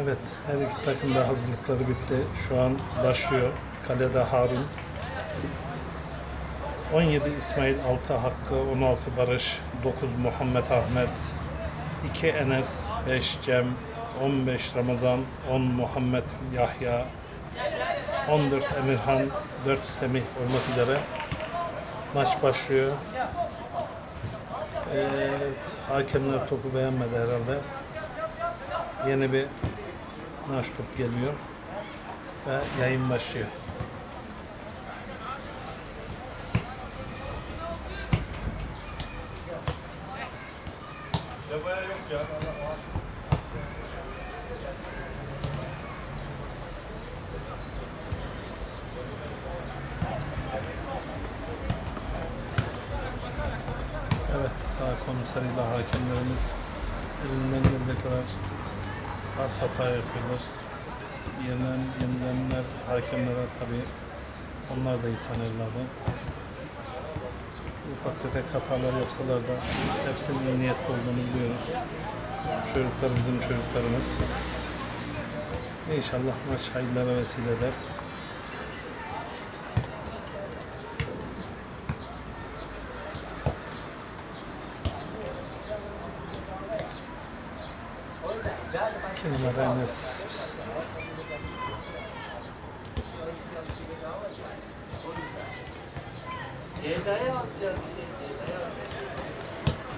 Evet, her iki takım da hazırlıkları bitti. Şu an başlıyor. Kalede Harun. 17 İsmail, 6 Hakkı, 16 Barış, 9 Muhammed Ahmet, 2 Enes, 5 Cem, 15 Ramazan, 10 Muhammed Yahya, 14 Emirhan, 4 Semih olmak üzere maç başlıyor. Evet, hakemler topu beğenmedi herhalde. Yeni bir maç top geliyor ve yayın başlıyor. Evet, sağ komiseriyle hakemlerimiz elinden geldiği kadar az hata yapıyorlar. Yenilen, yenilenler hakemlere tabi onlar da insan evladı. Ufak tefek hatalar yapsalar da hepsinin iyi niyetli olduğunu biliyoruz. Çocuklar bizim çocuklarımız. İnşallah maç hayırlara vesile eder. İki numara Enes. Cezaya atacağız bir şey. Cezaya atacağız.